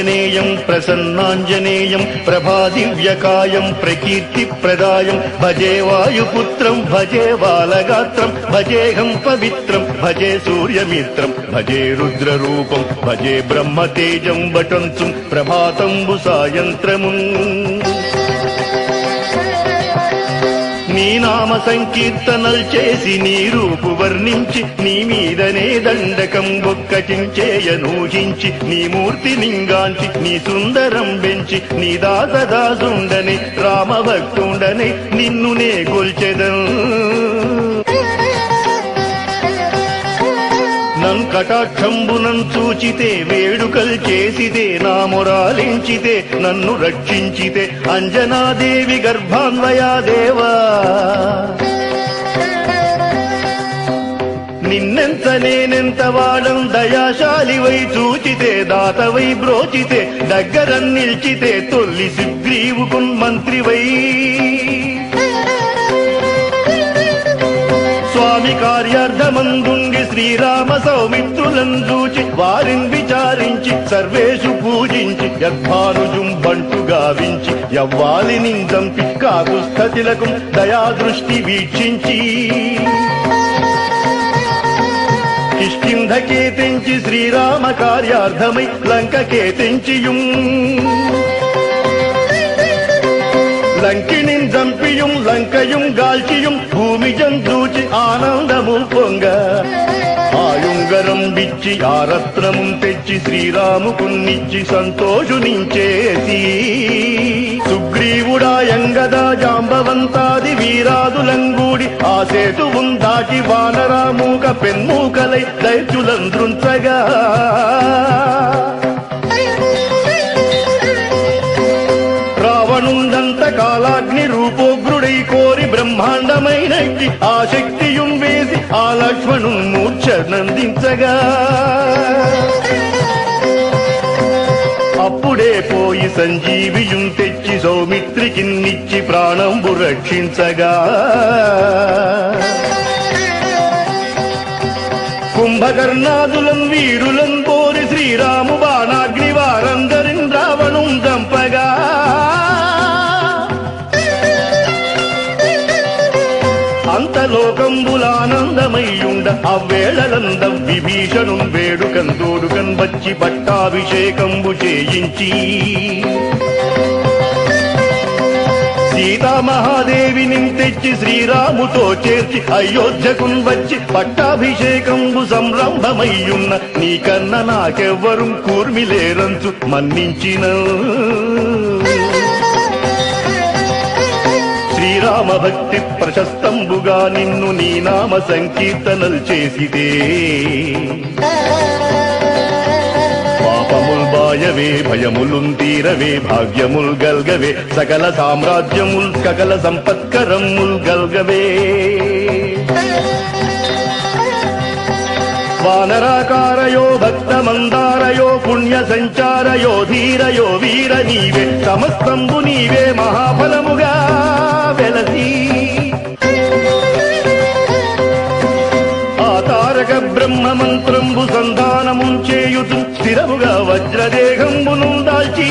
ఆంజనేయం ప్రసన్నాంజనేయం ప్రభాదివ్యకాయం ప్రకీర్తిప్రదాయం భజే వాయుపుత్రం భజే బాలగాత్రం భజేహం పవిత్రం భజే సూర్యమిత్రం భజే రుద్రరూపం భజే బ్రహ్మతేజం వటంచు ప్రభాతంబు సాయంత్రమున్ నీ నామ సంకీర్తనలు చేసి నీ రూపు వర్ణించి నీ మీదనే దండకం బొక్కటించేయనూహించి నీ మూర్తి నింగాంచి నీ సుందరం పెంచి నీ దాసదాసుండని రామభక్తుండని నిన్ను నే కటాక్షంబునం చూచితే వేడుకల్ చేసితే నా మొరాలించితే నన్ను రక్షించితే అంజనాదేవి గర్భాన్వయా దేవా. నిన్నెంత నేనెంత వాడం దయాశాలివై చూచితే దాతవై బ్రోచితే దగ్గర నిల్చితే తొల్లి సుగ్రీవుకున్ మంత్రివై. శ్రీరామ సౌమిత్రులను వారిని విచారించి సర్వేషు పూజించి యద్భానుజుం బంటు గావించి యవ్వాలిని చంపి కాకుస్థతిలకు దయాదృష్టి వీక్షించి. కిష్కింధకే తెంచి శ్రీరామ కార్యార్థమై లంకకే తెంచియుం ജംപിയും ലങ്കയും കാഴ്ചയും ഭൂമിജം തൂച്ച് ആനന്ദവും പൊങ്ക ആയുങ്കരം വിച്ചി ആരത്നമും തെച്ചി శ్రీరాము కున్నిచ్చి సంతోషు నించేసి. సుగ్రీవుడా ఎంగదా జాంబవంతాది వీరాదులంగూడి ఆ సేతువున్ దాటి వానరామూక పెన్మూకలై దైత్యులందృంచగా కోరి బ్రహ్మాండమైన ఆ శక్తియుం వేసి ఆ లక్ష్మణు మూర్ఛ నందించగా అప్పుడే పోయి సంజీవియుం తెచ్చి సౌమిత్రికి నిచ్చి ప్రాణంబు రక్షించగా. కుంభకర్ణాదులం వీరులం పోరి శ్రీరాము బాణాగ్ని వారందరిన్ అంతలోకంబులానందమయ్యుండ అవ్వేళలందం విభీషణు వేడుకన్ తోడుకన్ వచ్చి పట్టాభిషేకంబు చేయించి. సీతామహాదేవిని తెచ్చి శ్రీరాముతో చేర్చి అయోధ్యకున్ వచ్చి పట్టాభిషేకంబు సంరంభమయ్యున్న నీకన్న నాకెవ్వరూ కూర్మిలేరంచు మన్నించిన. శ్రీరామ భక్తి ప్రశస్తంబుగా నిన్ను నీ నామ సంకీర్తనలు చేసిదే. పాపముల్ బాయవే భయములున్ తీరవే భాగ్యముల్ గల్గవే సకల సామ్రాజ్యముల్ సకల సంపత్కరముల్ గల్గవే. వానరాకారయో భక్త మందారయో పుణ్య సంచారయో ధీరయో వీర నీవే సమస్తంబు నీవే మహాఫలముగా వెలసి ఆ తారక బ్రహ్మ మంత్రంబు సంధానము చేయుతు స్థిరముగా వజ్రదేహంబును దాల్చి.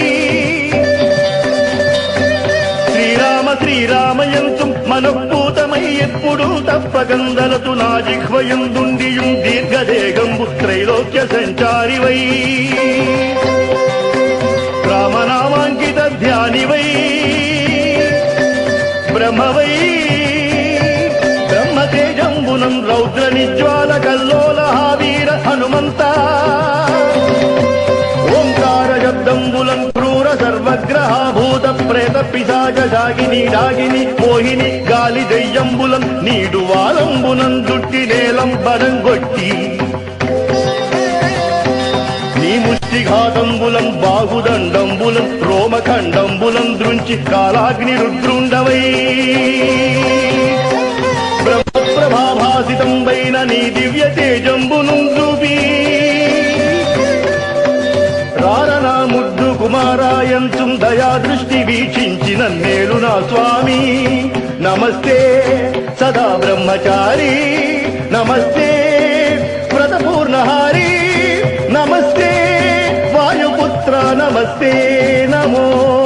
శ్రీరామ శ్రీరామయంతు మనఃపూతమై ఎప్పుడు తప్పకందలతు నా జిహ్వయందుండియుం దీర్ఘదేహంబు త్రైలోక్య సంచారివై బ్రహ్మతేజంబునం రౌద్ర నిజ్వాల కల్లోల హావీర హనుమంత. ఓంకార శబ్దంబులం క్రూర సర్వగ్రహ భూత ప్రేత పిశాచ జాగిని డాగిని మోహిని గాలి దెయ్యంబులం నీడు వాలంబునం దుట్టి నేలం బడంగొట్టి నీ ముష్టిఘాతంబులం బాగుదండంబులం రోమఖండంబులం దృంచి కాలాగ్ని రుద్రుండవై. కుమారాయంతుం దయా దృష్టి వీక్షించిన మేలు నా స్వామి. నమస్తే సదా బ్రహ్మచారి. నమస్తే వ్రతపూర్ణహారి. నమస్తే వాయుపుత్ర నమస్తే నమో